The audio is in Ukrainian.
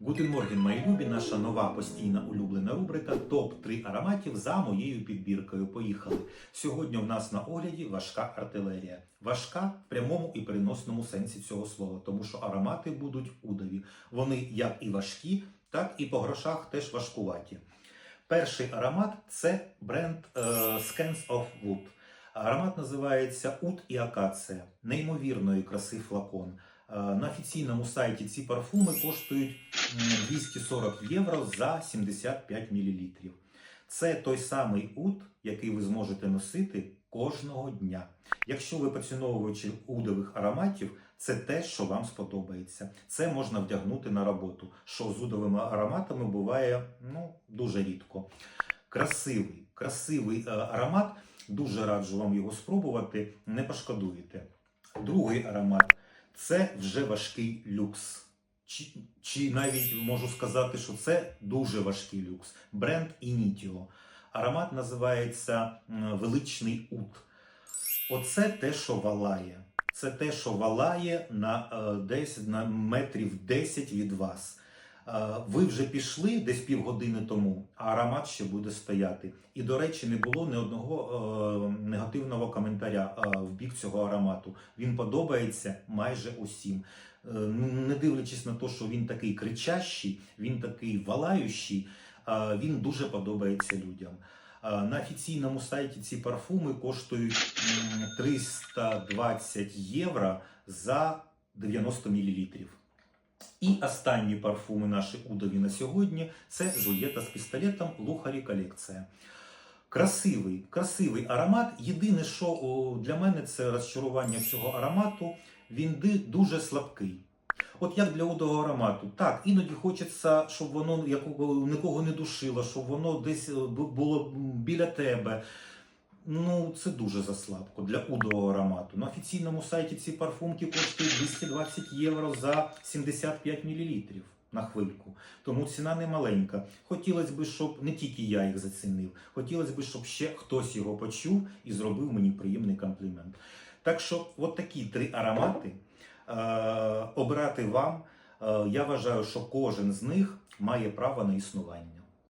Морген, мої любі, наша нова постійна улюблена рубрика Топ-3 ароматів за моєю підбіркою. Поїхали. Сьогодні в нас на огляді важка артилерія. Важка в прямому і переносному сенсі цього слова, тому що аромати будуть удові. Вони як і важкі, так і по грошах теж важкуваті. Перший аромат це бренд е, Scans of Wood. Аромат називається Ут і Акація. Неймовірної краси флакон. Е, На офіційному сайті ці парфуми коштують 240 євро за 75 мл. Це той самий ут, який ви зможете носити кожного дня. Якщо ви поціновувачі удових ароматів, це те, що вам сподобається. Це можна вдягнути на роботу, що з удовими ароматами буває ну, дуже рідко. Красивий, красивий е, аромат. Дуже раджу вам його спробувати, не пошкодуєте. Другий аромат це вже важкий люкс. Чи, чи навіть можу сказати, що це дуже важкий люкс. Бренд Initio. Аромат називається Величний Ут. Оце те, що валає. Це те, що валає на е, десь на метрів 10 від вас. Е, Ви вже пішли десь півгодини тому, а аромат ще буде стояти. І, до речі, не було ні одного е, негативного коментаря е, в бік цього аромату. Він подобається майже усім. Е, не дивлячись на те, що він такий кричащий, він такий валаючий, е, він дуже подобається людям. Е, На офіційному сайті ці парфуми коштують 320 євро за 90 мл. І останні парфуми наші удові на сьогодні це Жульєта з пістолетом Лухарі колекція. Красивий, красивий аромат. Єдине, що для мене це розчарування цього аромату, він дуже слабкий. От як для удового аромату, так, іноді хочеться, щоб воно якого, нікого не душило, щоб воно десь було біля тебе. Ну, це дуже заслабко для удового аромату. На офіційному сайті ці парфумки коштують 220 євро за 75 мл на хвильку. Тому ціна не маленька. Хотілося б, щоб не тільки я їх зацінив, хотілося б, щоб ще хтось його почув і зробив мені приємний комплімент. Так що, от такі три аромати е, обирати вам. Е, я вважаю, що кожен з них має право на існування.